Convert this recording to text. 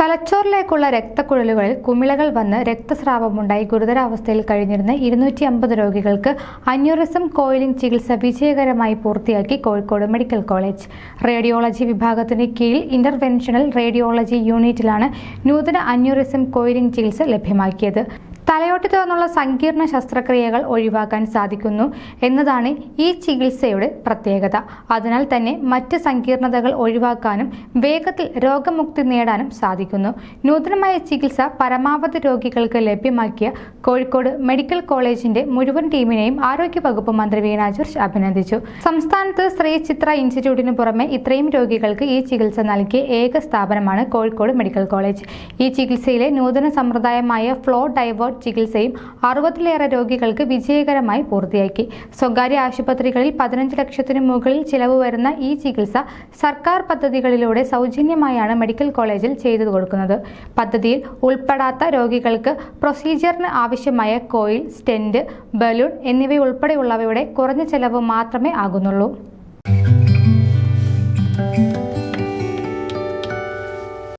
തലച്ചോറിലേക്കുള്ള രക്തക്കുഴലുകളിൽ കുമിളകൾ വന്ന് രക്തസ്രാവമുണ്ടായി. ഗുരുതരാവസ്ഥയിൽ കഴിഞ്ഞിരുന്ന ഇരുന്നൂറ്റി അമ്പത് രോഗികൾക്ക് അന്യൂറിസം കോയിലിംഗ് ചികിത്സ വിജയകരമായി പൂർത്തിയാക്കി കോഴിക്കോട് മെഡിക്കൽ കോളേജ്. റേഡിയോളജി വിഭാഗത്തിന് കീഴിൽ ഇന്റർവെൻഷണൽ റേഡിയോളജി യൂണിറ്റിലാണ് നൂതന അന്യൂറിസം കോയിലിംഗ് ചികിത്സ ലഭ്യമാക്കിയത്. തലയോട്ടി തുറന്നുള്ള സങ്കീർണ ശസ്ത്രക്രിയകൾ ഒഴിവാക്കാൻ സാധിക്കുന്നു എന്നതാണ് ഈ ചികിത്സയുടെ പ്രത്യേകത. അതിനാൽ തന്നെ മറ്റ് സങ്കീർണതകൾ ഒഴിവാക്കാനും വേഗത്തിൽ രോഗമുക്തി നേടാനും സാധിക്കുന്നു. നൂതനമായ ചികിത്സ പരമാവധി രോഗികൾക്ക് ലഭ്യമാക്കിയ കോഴിക്കോട് മെഡിക്കൽ കോളേജിന്റെ മുഴുവൻ ടീമിനെയും ആരോഗ്യ വകുപ്പ് മന്ത്രി വീണ ജോർജ് അഭിനന്ദിച്ചു. സംസ്ഥാനത്ത് സ്ത്രീ ചിത്ര ഇൻസ്റ്റിറ്റ്യൂട്ടിന് പുറമെ ഇത്രയും രോഗികൾക്ക് ഈ ചികിത്സ നൽകിയ ഏക സ്ഥാപനമാണ് കോഴിക്കോട് മെഡിക്കൽ കോളേജ്. ഈ ചികിത്സയിലെ നൂതന സമ്പ്രദായമായ ഫ്ലോ ഡൈവേർട്ട് ചികിത്സയും അറുപതിലേറെ രോഗികൾക്ക് വിജയകരമായി പൂർത്തിയാക്കി. സ്വകാര്യ ആശുപത്രികളിൽ പതിനഞ്ച് ലക്ഷത്തിനു മുകളിൽ ചിലവ് വരുന്ന ഈ ചികിത്സ സർക്കാർ പദ്ധതികളിലൂടെ സൗജന്യമായാണ് മെഡിക്കൽ കോളേജിൽ ചെയ്തു കൊടുക്കുന്നത്. പദ്ധതിയിൽ ഉൾപ്പെടാത്ത രോഗികൾക്ക് പ്രൊസീജിയറിന് ആവശ്യമായ കോയിൽ സ്റ്റെന്റ് ബലൂൺ എന്നിവയുൾപ്പെടെയുള്ളവയുടെ കുറഞ്ഞ ചെലവ് മാത്രമേ ആകുന്നുള്ളൂ.